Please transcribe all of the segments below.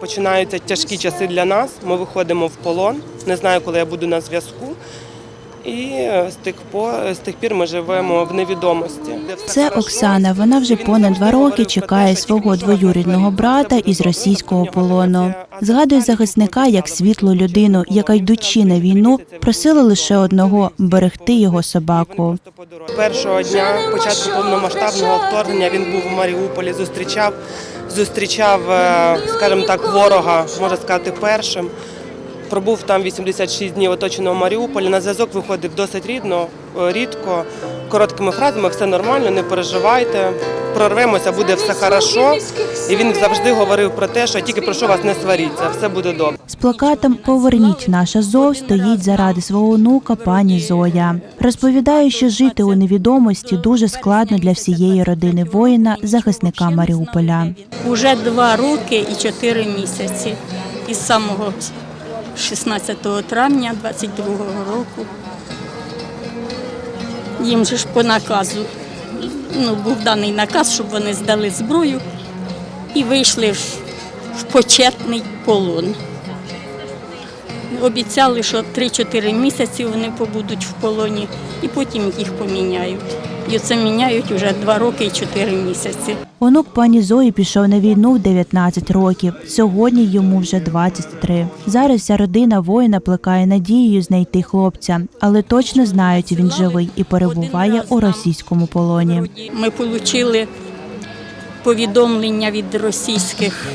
Починаються тяжкі часи для нас. Ми виходимо в полон. Не знаю, коли я буду на зв'язку. І е, з тих по з тих пір ми живемо в невідомості. Це. Оксана. Вона вже понад два роки чекає свого двоюрідного брата із російського полону. Згадує захисника як світлу людину, яка йдучи на війну, просила лише одного берегти його собаку. Першого дня початку повномасштабного вторгнення він був в Маріуполі, зустрічав, зустрічав, е, скажімо так, ворога, можна сказати, першим. Пробув там 86 днів оточеного Маріуполя. На зв'язок виходив досить рідно, е, рідко, короткими фразами, все нормально, не переживайте, прорвемося, буде все хорошо. І він завжди говорив про те, що тільки прошу вас не сваріться, все буде добре. З плакатом Поверніть наша зов стоїть заради свого онука пані Зоя. Розповідає, що жити у невідомості дуже складно для всієї родини воїна, захисника Маріуполя. Уже два роки і чотири місяці. Із самого 16 травня 22 року. Їм же ж по наказу ну, був даний наказ, щоб вони здали зброю і вийшли в, в почетний полон. Обіцяли, що 3-4 місяці вони побудуть в полоні і потім їх поміняють. І це міняють вже 2 роки і 4 місяці. Онук пані Зої пішов на війну в 19 років. Сьогодні йому вже 23. Зараз вся родина воїна плекає надією знайти хлопця, але точно знають, він живий і перебуває у російському полоні. Ми отримали повідомлення від російських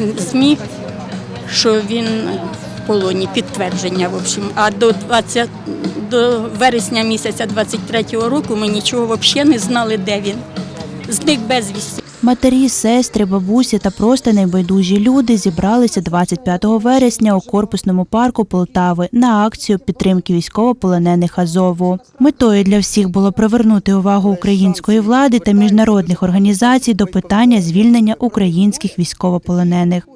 е, ЗМІ, що він в полоні, підтвердження, в общем. А до 20, до вересня місяця 23-го року ми нічого взагалі не знали, де він. Зник безвісті. Матері, сестри, бабусі та просто найбайдужі люди зібралися 25 вересня у корпусному парку Полтави на акцію підтримки військовополонених Азову. Метою для всіх було привернути увагу української влади та міжнародних організацій до питання звільнення українських військовополонених.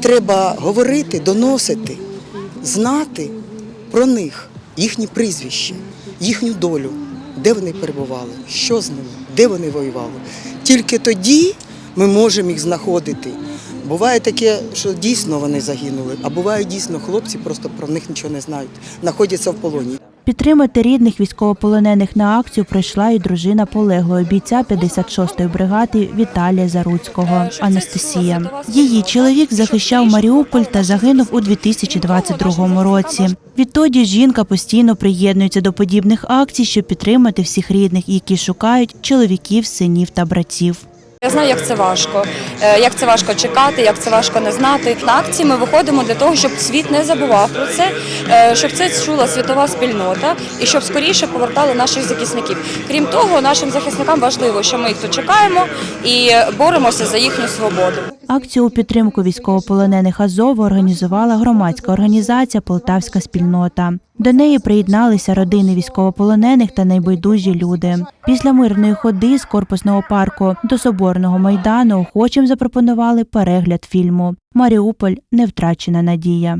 Треба говорити, доносити, знати про них, їхні прізвища, їхню долю, де вони перебували, що з ними, де вони воювали. Тільки тоді ми можемо їх знаходити. Буває таке, що дійсно вони загинули, а буває дійсно хлопці, просто про них нічого не знають, знаходяться в полоні. Підтримати рідних військовополонених на акцію прийшла і дружина полеглого бійця 56-ї бригади Віталія Заруцького Анастасія. Її чоловік захищав Маріуполь та загинув у 2022 році. Відтоді жінка постійно приєднується до подібних акцій, щоб підтримати всіх рідних, які шукають чоловіків, синів та братів. Я знаю, як це важко, е, як це важко чекати, як це важко не знати. На акції ми виходимо для того, щоб світ не забував про це, е, щоб це чула світова спільнота і щоб скоріше повертали наших захисників. Крім того, нашим захисникам важливо, що ми їх тут чекаємо і боремося за їхню свободу. Акцію у підтримку військовополонених Азову організувала громадська організація Полтавська спільнота. До неї приєдналися родини військовополонених та найбайдужі люди. Після мирної ходи з корпусного парку до соборного майдану охочим запропонували перегляд фільму Маріуполь не втрачена надія.